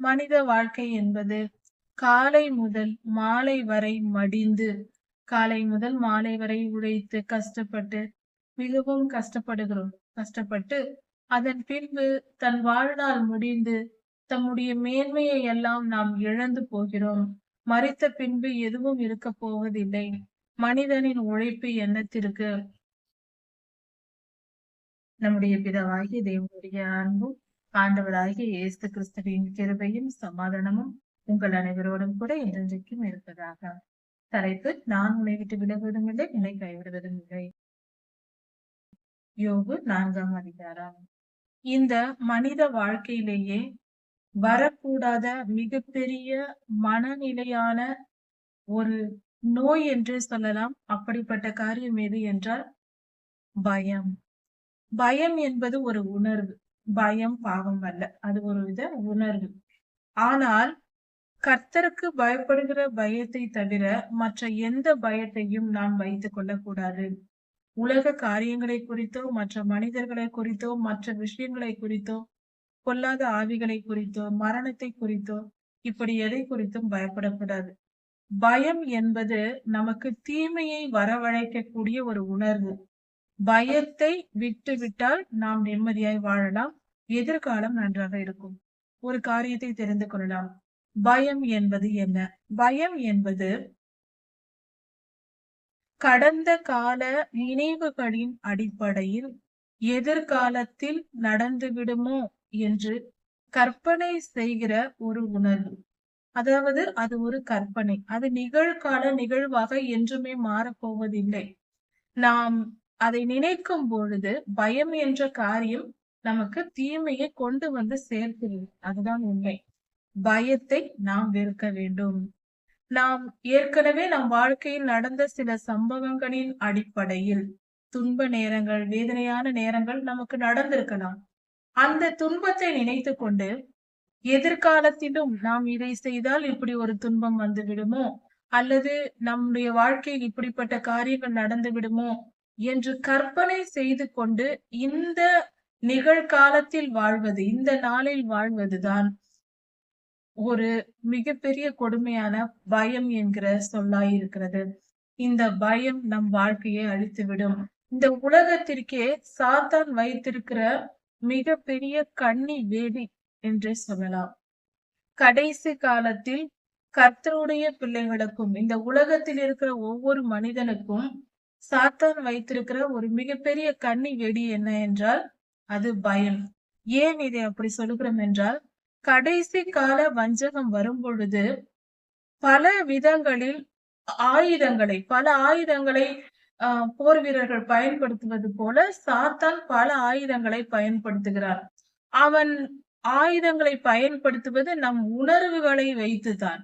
மனித வாழ்க்கை என்பது காலை முதல் மாலை வரை மடிந்து காலை முதல் மாலை வரை உழைத்து கஷ்டப்பட்டு மிகவும் கஷ்டப்படுகிறோம். கஷ்டப்பட்டு அதன் பின்பு தன் வாழ்நாள் முடிந்து தம்முடைய மேன்மையை எல்லாம் நாம் இழந்து போகிறோம். மறித்த பின்பு எதுவும் இருக்க போவதில்லை. மனிதனின் உழைப்பு எண்ணத்திற்கு நம்முடைய பிதவாகிய தேவனுடைய அன்பும் ஆண்டவராகிய இயேசு கிறிஸ்துவின் கிருபையும் சமாதானமும் உங்கள் அனைவரோடும் கூட என்றென்றைக்கும் இருப்பதாக. தலைப்பு நான் உன்னை விட்டு விலகுவதும் இல்லை நிலை கைவிடுவதும் இல்லை யோகு நான்காம் அதிகாரம். இந்த மனித வாழ்க்கையிலேயே வரக்கூடாத மிகப்பெரிய மனநிலையான ஒரு நோய் என்று சொல்லலாம். அப்படிப்பட்ட காரியம் எது என்றால் பயம். பயம் என்பது ஒரு உணர்வு. பயம் பாவம் அல்ல. அது ஒரு வித உணர்வு. ஆனால் கர்த்தருக்கு பயப்படுகிற பயத்தை தவிர மற்ற எந்த பயத்தையும் நாம் வைத்துக் கொள்ளக்கூடாது. உலக காரியங்களை குறித்தோ மற்ற மனிதர்களை குறித்தோ மற்ற விஷயங்களை குறித்தோ பொல்லாத ஆவிகளை குறித்தோ மரணத்தை குறித்தோ இப்படி எதை குறித்தும் பயப்படக்கூடாது. பயம் என்பது நமக்கு தீமையை வரவழைக்கக்கூடிய ஒரு உணர்வு. பயத்தை விட்டு விட்டால் நாம் நிம்மதியாய் வாழலாம். எதிர்காலம் நன்றாக இருக்கும். ஒரு காரியத்தை தெரிந்து கொள்ளலாம். பயம் என்பது என்ன? பயம் என்பது கடந்த கால நினைவுகளின் அடிப்படையில் எதிர்காலத்தில் நடந்துவிடுமோ என்று கற்பனை செய்கிற ஒரு உணர்வு. அதாவது அது ஒரு கற்பனை. அது நிகழ்கால நிகழ்வாக என்றுமே மாறப்போவதில்லை. நாம் அதை நினைக்கும் பொழுது பயம் என்ற காரியம் நமக்கு தீமையை கொண்டு வந்து சேர்க்கிறது. அதுதான் உண்மை. பயத்தை நாம் வெறுக்க வேண்டும். நாம் ஏற்கனவே நம் வாழ்க்கையில் நடந்த சில சம்பவங்களின் அடிப்படையில் துன்ப நேரங்கள் வேதனையான நேரங்கள் நமக்கு நடந்திருக்கலாம். அந்த துன்பத்தை நினைத்து கொண்டு எதிர்காலத்திலும் நாம் இதை செய்தால் இப்படி ஒரு துன்பம் வந்து விடுமோ? அல்லது நம்முடைய வாழ்க்கையில் இப்படிப்பட்ட காரியங்கள் நடந்து விடுமோ? என்று கற்பனை செய்து கொண்டு இந்த நிகழ்காலத்தில் வாழ்வது இந்த நாளில் வாழ்வதுதான் ஒரு மிகப்பெரிய கொடுமையான பயம் என்கிற சொல்லாய் இருக்கிறது. இந்த பயம் நம் வாழ்க்கையை அழித்துவிடும். இந்த உலகத்திற்கே சாத்தான் வைத்திருக்கிற மிகப்பெரிய கண்ணி வேடி என்றே சொல்லலாம். கடைசி காலத்தில் கர்த்தருடைய பிள்ளைகளுக்கும் இந்த உலகத்தில் இருக்கிற ஒவ்வொரு மனிதனுக்கும் சாத்தான் வைத்திருக்கிற ஒரு மிகப்பெரிய கண்ணி வெடி என்ன என்றால் அது பயம் ஏன் இதை அப்படி சொல்லுகிறோம் என்றால் கடைசி கால வஞ்சகம் வரும் பொழுது பல விதங்களில் ஆயுதங்களை பல ஆயுதங்களை ஆஹ் போர் வீரர்கள் பயன்படுத்துவது போல சாத்தான் பல ஆயுதங்களை பயன்படுத்துகிறார். அவன் ஆயுதங்களை பயன்படுத்துவது நம் உணர்வுகளை வைத்துதான்.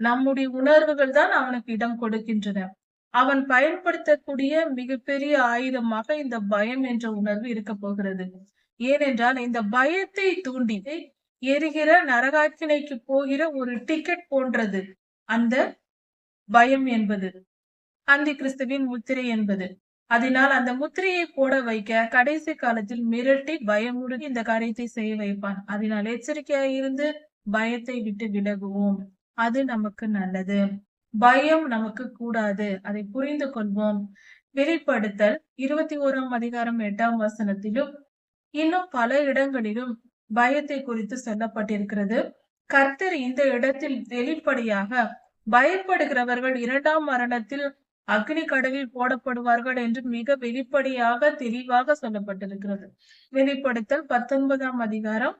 நம்முடைய உணர்வுகள் தான் அவனுக்கு இடம் கொடுக்கின்றன. அவன் பயன்படுத்தக்கூடிய மிகப்பெரிய ஆயுதமாக இந்த பயம் என்ற உணர்வு இருக்க போகிறது. ஏனென்றால் இந்த பயத்தை தூண்டி எரிகிற நரகாக்கினைக்கு போகிற ஒரு டிக்கெட் போன்றது. அந்த பயம் என்பது. அந்தி கிறிஸ்துவின் முத்திரை என்பது. அதனால் அந்த முத்திரையை போட வைக்க கடைசி காலத்தில் மிரட்டி பயமுடன் இந்த காரியத்தை செய்ய வைப்பான். அதனால் எச்சரிக்கையாக இருந்து பயத்தை விட்டு விலகுவோம். அது நமக்கு நல்லது. பயம் நமக்கு கூடாது. அதை புரிந்து கொள்வோம். வெளிப்படுத்தல் இருபத்தி ஓராம் அதிகாரம் எட்டாம் வசனத்திலும் இன்னும் பல இடங்களிலும் பயத்தை குறித்து சொல்லப்பட்டிருக்கிறது. கர்த்தர் இந்த இடத்தில் வெளிப்படையாக பயப்படுகிறவர்கள் இரண்டாம் மரணத்தில் அக்னி கடலில் போடப்படுவார்கள் என்று மிக வெளிப்படையாக தெளிவாக சொல்லப்பட்டிருக்கிறது. வெளிப்படுத்தல் பத்தொன்பதாம் அதிகாரம்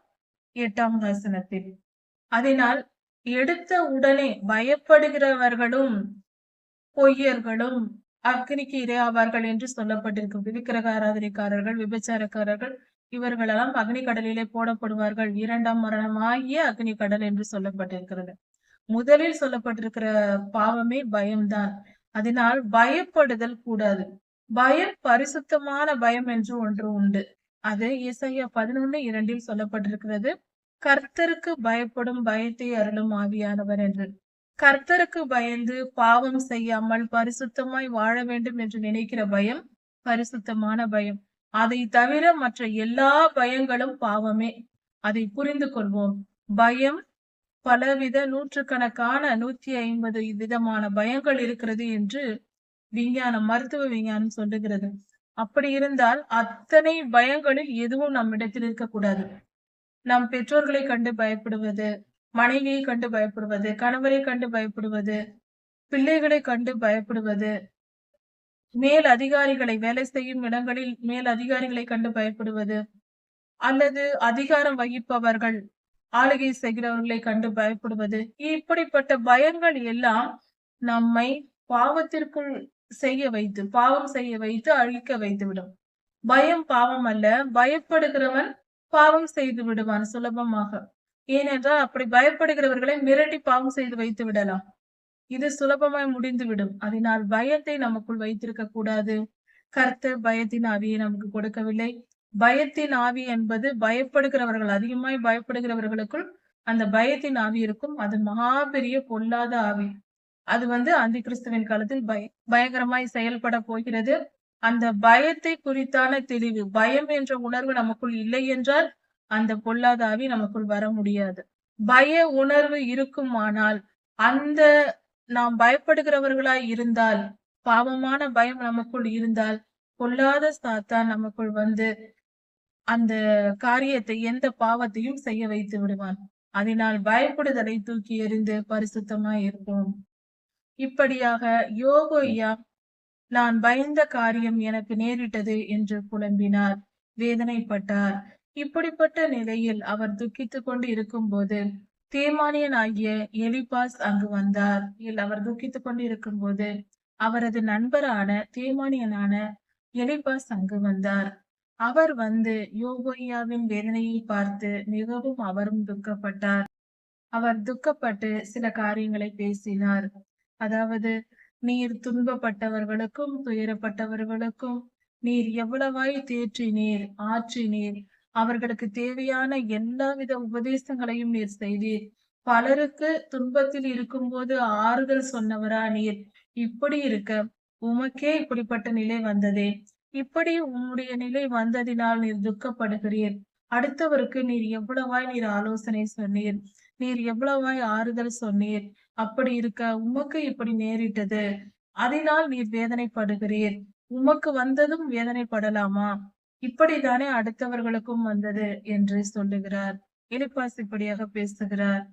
எட்டாம் வசனத்தில். அதனால் எடுத்த உடனே பயப்படுகிறவர்களும் பொய்யர்களும் அக்னிக்கு இரையாவார்கள் என்று சொல்லப்பட்டிருக்கும். விக்கிரக ஆராதனைக்காரர்கள் விபச்சாரக்காரர்கள் இவர்களெல்லாம் அக்னி கடலிலே போடப்படுவார்கள். இரண்டாம் மரணமாகிய அக்னி கடல் என்று சொல்லப்பட்டிருக்கிறது. முதலில் சொல்லப்பட்டிருக்கிற பாவமே பயம்தான். அதனால் பயப்படுதல் கூடாது. பயம் பரிசுத்தமான பயம் என்று ஒன்று உண்டு. அது இசையா பதினொன்னு இரண்டில் சொல்லப்பட்டிருக்கிறது. கர்த்தருக்கு பயப்படும் பயத்தை அருளும் ஆவியானவர் என்று. கர்த்தருக்கு பயந்து பாவம் செய்யாமல் பரிசுத்தமாய் வாழ வேண்டும் என்று நினைக்கிற பயம் பரிசுத்தமான பயம். அதை தவிர மற்ற எல்லா பயங்களும் பாவமே. அதை புரிந்து கொள்வோம். பயம் பலவித நூற்றுக்கணக்கான நூத்தி ஐம்பது விதமான பயங்கள் இருக்கிறது என்று விஞ்ஞானம் மருத்துவ விஞ்ஞானம் சொல்லுகிறது. அப்படி இருந்தால் அத்தனை பயங்களில் எதுவும் நம்மிடத்தில் இருக்கக்கூடாது. நம் பெற்றோர்களை கண்டு பயப்படுவது மனைவியை கண்டு பயப்படுவது கணவரை கண்டு பயப்படுவது பிள்ளைகளை கண்டு பயப்படுவது மேல் அதிகாரிகளை வேலை செய்யும் இடங்களில் மேல் அதிகாரிகளை கண்டு பயப்படுவது அல்லது அதிகாரம் வகிப்பவர்கள் ஆளுகை செய்கிறவர்களை கண்டு பயப்படுவது. இப்படிப்பட்ட பயங்கள் எல்லாம் நம்மை பாவத்திற்குள் செய்ய வைத்து பாவம் செய்ய வைத்து அழிக்க வைத்துவிடும். பயம் பாவம் அல்ல பயப்படுகிறவன் பாவம் செய்து விடுவான் சுலபமாக. ஏனென்றால் அப்படி பயப்படுகிறவர்களை மிரட்டி பாவம் செய்து வைத்து விடலாம். இது சுலபமாய் முடிந்துவிடும். அதனால் பயத்தை நமக்குள் வைத்திருக்க கூடாது. கர்த்தர் பயத்தின் ஆவியை நமக்கு கொடுக்கவில்லை. பயத்தின் ஆவி என்பது பயப்படுகிறவர்கள் அதிகமாய் பயப்படுகிறவர்களுக்குள் அந்த பயத்தின் ஆவி இருக்கும். அது மகா பெரிய பொல்லாத ஆவி. அது வந்து அந்த கிறிஸ்துவின் காலத்தில் பய பயங்கரமாய் செயல்பட போகிறது. அந்த பயத்தை குறித்தான தெளிவு பயம் என்ற உணர்வு நமக்குள் இல்லை என்றால் அந்த பொல்லாத ஆவி நமக்குள் வர முடியாது. பய உணர்வு இருக்குமானால் அந்த நாம் பயப்படுகிறவர்களாய் இருந்தால் பாவமான பயம் நமக்குள் இருந்தால் பொல்லாத சாத்தான் நமக்குள் வந்து அந்த காரியத்தை எந்த பாவத்தையும் செய்ய வைத்து விடுவான். அதனால் பயப்படுதலை தூக்கி எறிந்து பரிசுத்தமாய் இருப்போம். இப்படியாக யோகோய்யா நான் பயந்த காரியம் எனக்கு நேரிட்டது என்று புலம்பினார். வேதனைப்பட்டார். இப்படிப்பட்ட நிலையில் அவர் துக்கித்துக் கொண்டு இருக்கும்போது தேமானியன் ஆகிய எலிபாஸ் அங்கு வந்தார். இல் அவர் துக்கித்துக் கொண்டு இருக்கும்போது அவரது நண்பரான தேமானியனான எலிபாஸ் அங்கு வந்தார். அவர் வந்து யோகோய்யாவின் வேதனையை பார்த்து மிகவும் அவரும் துக்கப்பட்டார். அவர் துக்கப்பட்டு சில காரியங்களை பேசினார். அதாவது நீர் துன்பப்பட்டவர்களுக்கும் துயரப்பட்டவர்களுக்கும் நீர் எவ்வளவாய் தேற்றினீர் ஆற்றினீர். அவர்களுக்கு தேவையான எல்லாவித உபதேசங்களையும் நீர் செய்தீர். பலருக்கு துன்பத்தில் இருக்கும்போது ஆறுதல் சொன்னவரா நீர். இப்படி இருக்க உமக்கே இப்படிப்பட்ட நிலை வந்ததே. இப்படி உம்முடைய நிலை வந்ததினால் நீர் துக்கப்படுகிறீர். அடுத்தவருக்கு நீர் எவ்வளவாய் நீர் ஆலோசனை சொன்னீர். நீர் எவ்வளவாய் ஆறுதல் சொன்னீர். அப்படி இருக்க உமக்கு இப்படி நேரிட்டது. அதனால் நீர் வேதனைப்படுகிறீர். உமக்கு வந்ததும் வேதனைப்படலாமா? இப்படித்தானே அடுத்தவர்களுக்கும் வந்தது என்று சொல்லுகிறார். இலிப்பாஸ் இப்படியாக பேசுகிறார்.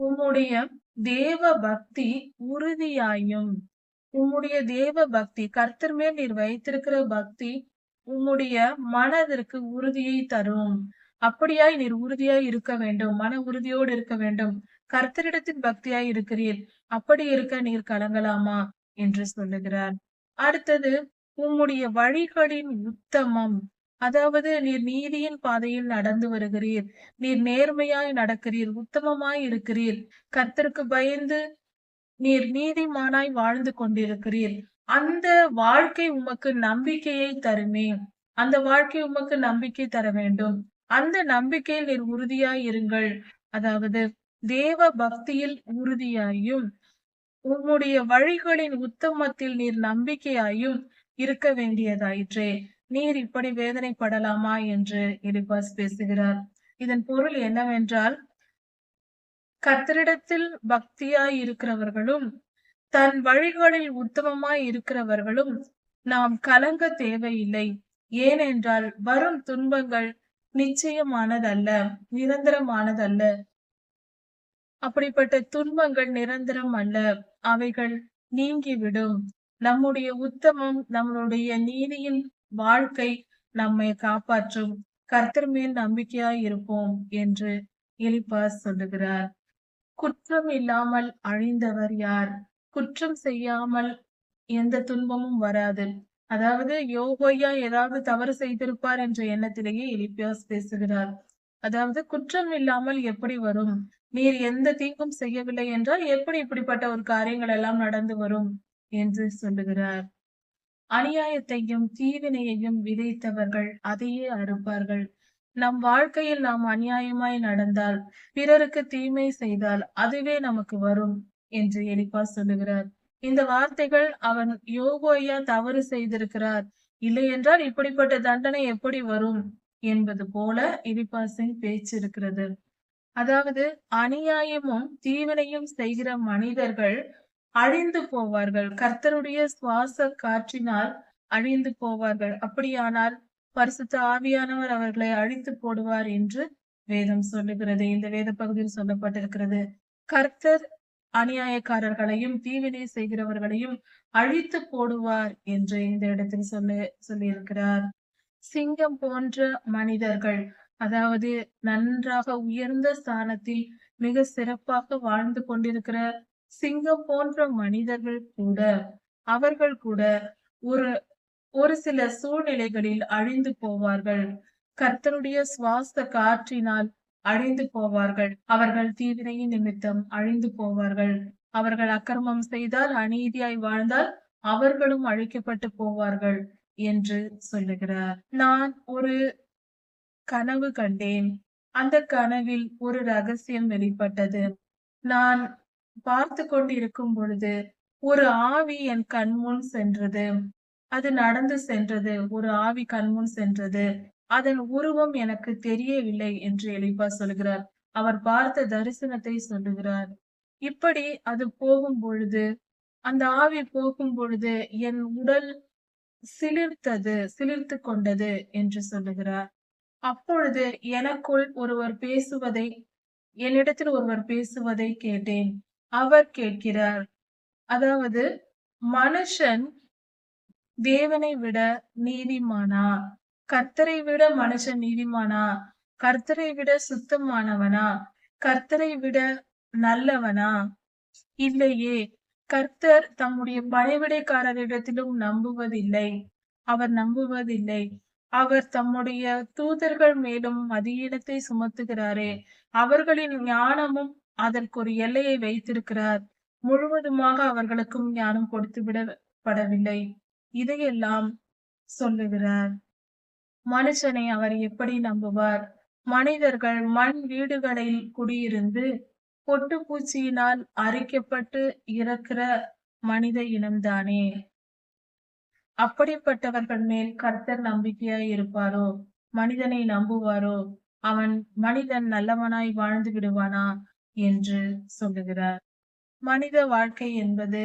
உம்முடைய தேவ பக்தி உறுதியாயும். உம்முடைய தேவ பக்தி கர்த்தர் மேல் நீர் வைத்திருக்கிற பக்தி உம்முடைய மனதிற்கு உறுதியை தரும். அப்படியாய் நீர் உறுதியாய் இருக்க வேண்டும் மன உறுதியோடு இருக்க வேண்டும். கர்த்தரிடத்தின் பக்தியாய் இருக்கிறீர். அப்படி இருக்க நீர் கலங்கலாமா? என்று சொல்லுகிறார். அடுத்தது உம்முடைய வழிகளின் உத்தமம். அதாவது நீர் நீதியின் பாதையில் நடந்து வருகிறீர். நீர் நேர்மையாய் நடக்கிறீர் உத்தமமாய் இருக்கிறீர். கர்த்தருக்கு பயந்து நீர் நீதிமானாய் வாழ்ந்து கொண்டிருக்கிறீர். அந்த வாழ்க்கை உமக்கு நம்பிக்கையை தருமே. அந்த வாழ்க்கை உமக்கு நம்பிக்கை தர வேண்டும். அந்த நம்பிக்கையில் நீர் உறுதியாய் இருங்கள். அதாவது தேவ பக்தியில் உறுதியாயும் உம்முடைய வழிகளின் உத்தமத்தில் நீர் நம்பிக்கையாயும் இருக்க வேண்டியதாயிற்றே. நீர் இப்படி வேதனைப்படலாமா என்று எலிபாஸ் பேசுகிறார். இதன் பொருள் என்னவென்றால் கத்தரிடத்தில் பக்தியாய் இருக்கிறவர்களும் தன் வழிகளில் உத்தமமாய் இருக்கிறவர்களும் நாம் கலங்க தேவையில்லை. ஏனென்றால் வரும் துன்பங்கள் நிச்சயமானதல்ல நிரந்தரமானதல்ல. அப்படிப்பட்ட துன்பங்கள் நிரந்தரம் அல்ல. அவைகள் நீங்கிவிடும். நம்முடைய உத்தமம் நம்மளுடைய நீதியின் வாழ்க்கை நம்மை காப்பாற்றும். கர்த்தர் மேல் நம்பிக்கையாய் இருப்போம் என்று எலிபாஸ் சொல்லுகிறார். குற்றம் இல்லாமல் அழிந்தவர் யார்? குற்றம் செய்யாமல் எந்த துன்பமும் வராது. அதாவது யோகோயா ஏதாவது தவறு செய்திருப்பார் என்ற எண்ணத்திலேயே எலிபியாஸ் பேசுகிறார். அதாவது குற்றம் இல்லாமல் எப்படி வரும்? நீர் எந்த தீங்கும் செய்யவில்லை என்றால் எப்படி இப்படிப்பட்ட ஒரு காரியங்கள் எல்லாம் நடந்து வரும் என்று சொல்லுகிறார். அநியாயத்தையும் தீவினையையும் விதைத்தவர்கள் அதையே அறுப்பார்கள். நம் வாழ்க்கையில் நாம் அநியாயமாய் நடந்தால் பிறருக்கு தீமை செய்தால் அதுவே நமக்கு வரும் என்று எலிப்பா சொல்லுகிறார். இந்த வார்த்தைகள் அவன் யோகோயா தவறு செய்திருக்கிறார். இல்லை என்றால் இப்படிப்பட்ட தண்டனை எப்படி வரும் என்பது போல எலிப்பாசின் பேச்சு இருக்கிறது அதாவது அநியாயமும் தீவினையும் செய்கிற மனிதர்கள் அழிந்து போவார்கள். கர்த்தருடைய சுவாச காற்றினால் அழிந்து போவார்கள். அப்படியானால் பரிசுத்த ஆவியானவர் அவர்களை அழித்து போடுவார் என்று வேதம் சொல்லுகிறது. இந்த வேத பகுதியில் சொல்லப்பட்டிருக்கிறது. கர்த்தர் அநியாயக்காரர்களையும் தீவினை செய்கிறவர்களையும் அழித்து போடுவார் என்று இந்த இடத்தில் சொல்லி சொல்லியிருக்கிறார். சிங்கம் போன்ற மனிதர்கள் அதாவது நன்றாக உயர்ந்த ஸ்தானத்தில் மிக சிறப்பாக வாழ்ந்து கொண்டிருக்கிற சிங்கம் போன்ற மனிதர்கள் கூட அவர்கள் கூட ஒரு ஒரு சில சூழ்நிலைகளில் அழிந்து போவார்கள். கர்த்தருடைய சுவாச காற்றினால் அழிந்து போவார்கள். அவர்கள் தீவினையின் நிமித்தம் அழிந்து போவார்கள். அவர்கள் அக்கிரமம் செய்தால் அநீதியாய் வாழ்ந்தால் அவர்களும் அழிக்கப்பட்டு போவார்கள் என்று சொல்லுகிறார். நான் ஒரு கனவு கண்டேன். அந்த கனவில் ஒரு ரகசியம் வெளிப்பட்டது. நான் பார்த்து கொண்டிருக்கும் பொழுது ஒரு ஆவி என் கண்முன் சென்றது. அது நடந்து சென்றது. ஒரு ஆவி கண்முன் சென்றது. அதன் உருவம் எனக்கு தெரியவில்லை என்று எலிபா சொல்கிறார். அவர் பார்த்த தரிசனத்தை சொல்லுகிறார். இப்படி அது போகும் பொழுது அந்த ஆவி போகும் பொழுது என் உடல் சிலிர்த்தது சிலிர்த்து கொண்டது என்று சொல்லுகிறார். அப்பொழுது எனக்குள் ஒருவர் பேசுவதை என்னிடத்தில் ஒருவர் பேசுவதை கேட்டேன். அவர் கேட்கிறார். அதாவது மனுஷன் தேவனை விட நீதிமானா? கர்த்தரை விட மனுஷன் நீதிமானா? கர்த்தரை விட சுத்தமானவனா? கர்த்தரை விட நல்லவனா? இல்லையே கர்த்தர் தம்முடைய பணிவிடைக்காரரிடத்திலும் நம்புவதில்லை. அவர் நம்புவதில்லை. அவர் தம்முடைய தூதர்கள் மேலும் மதியிடத்தை சுமத்துகிறாரே. அவர்களின் ஞானமும் அதற்கு ஒரு எல்லையை வைத்திருக்கிறார். முழுவதுமாக அவர்களுக்கும் ஞானம் கொடுத்து விடப்படவில்லை இதையெல்லாம் சொல்லுகிறார். மனுஷனை அவர் எப்படி நம்புவார்? மனிதர்கள் மண் வீடுகளில் குடியிருந்து பொட்டு பூச்சியினால் அரிக்கப்பட்டு இறக்கிற மனித இனம்தானே. அப்படிப்பட்டவர்கள் மேல் கர்த்தர் நம்பிக்கையாய் இருப்பாரோ? மனிதனை நம்புவாரோ? அவன் மனிதன் நல்லவனாய் வாழ்ந்து விடுவானா? என்று சொல்லுகிறார். மனித வாழ்க்கை என்பது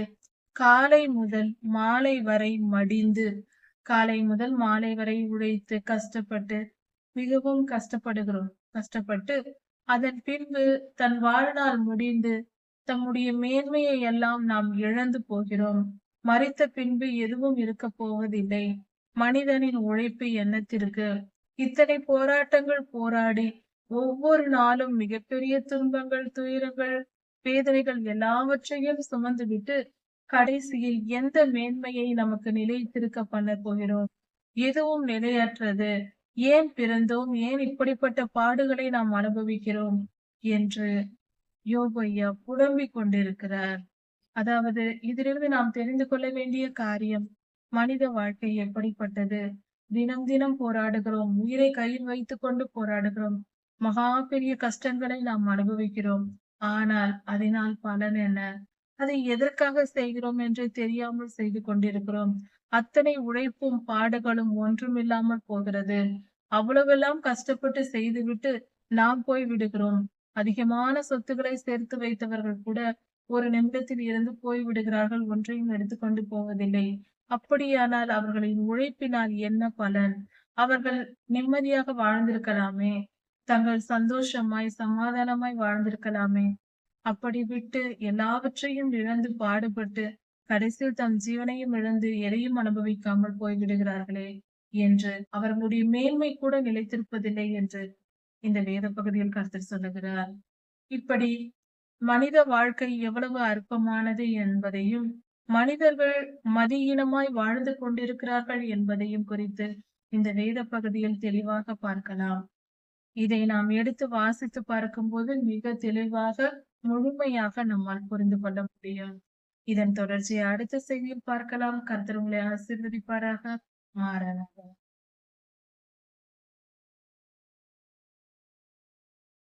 காலை முதல் மாலை வரை மடிந்து காலை முதல் மாலை வரை உழைத்து கஷ்டப்பட்டு மிகவும் கஷ்டப்படுகிறோம். கஷ்டப்பட்டு அதன் பின்பு தன் வாழ்நாள் முடிந்து தம்முடைய மேன்மையை எல்லாம் நாம் இழந்து போகிறோம். மறித்த பின்பு எதுவும் இருக்க போவதில்லை. மனிதனின் உழைப்பு எண்ணத்திற்கு இத்தனை போராட்டங்கள் போராடி ஒவ்வொரு நாளும் மிகப்பெரிய துன்பங்கள் துயரங்கள் வேதனைகள் எல்லாவற்றையும் சுமந்துவிட்டு கடைசியில் எந்த மேன்மையை நமக்கு நிலைத்திருக்க பண்ண போகிறோம்? எதுவும் நிலையற்றது. ஏன் பிறந்தோம்? ஏன் இப்படிப்பட்ட பாடுகளை நாம் அனுபவிக்கிறோம்? என்று யோகையா புலம்பிக் கொண்டிருக்கிறார். அதாவது இதிலிருந்து நாம் தெரிந்து கொள்ள வேண்டிய காரியம் மனித வாழ்க்கை எப்படிப்பட்டது? தினம் தினம் போராடுகிறோம். உயிரை கையில் வைத்துக் கொண்டு போராடுகிறோம். மகா பெரிய கஷ்டங்களை நாம் அனுபவிக்கிறோம். ஆனால் அதனால் பலன் என்ன? அதை எதற்காக செய்கிறோம் என்று தெரியாமல் செய்து கொண்டிருக்கிறோம். அத்தனை உழைப்பும் பாடுகளும் ஒன்றுமில்லாமல் போகிறது. அவ்வளவெல்லாம் கஷ்டப்பட்டு செய்துவிட்டு நாம் போய் விடுகிறோம் அதிகமான சொத்துக்களை சேர்த்து வைத்தவர்கள் கூட ஒரு நிமிடத்தில் இருந்து போய் விடுகிறார்கள் ஒன்றையும் எடுத்துக்கொண்டு போவதில்லை. அப்படியானால் அவர்களின் உழைப்பினால் என்ன பலன்? அவர்கள் நிம்மதியாக வாழ்ந்திருக்கலாமே? தங்கள் சந்தோஷமாய் சமாதானமாய் வாழ்ந்திருக்கலாமே? அப்படி விட்டு எல்லாவற்றையும் இழந்து பாடுபட்டு கடைசியில் தம் ஜீவனையும் இழந்து எதையும் அனுபவிக்காமல் போய்விடுகிறார்களே என்று அவர்களுடைய மேன்மை கூட நிலைத்திருப்பதில்லை என்று இந்த வேத பகுதியில் கருத்து சொல்லுகிறார். இப்படி மனித வாழ்க்கை எவ்வளவு அற்பமானது என்பதையும் மனிதர்கள் மதியீனமாய் வாழ்ந்து கொண்டிருக்கிறார்கள் என்பதையும் குறித்து இந்த வேத பகுதியில் தெளிவாக பார்க்கலாம். இதை நாம் எடுத்து வாசித்து பார்க்கும்போது மிக தெளிவாக முழுமையாக நம்மால் புரிந்து கொள்ள முடியும். இதன் தொடர்ச்சியை அடுத்த செய்தியில் பார்க்கலாம். கர்த்தர் உங்களை ஆசீர்வதிப்பாராக. மாறலாம்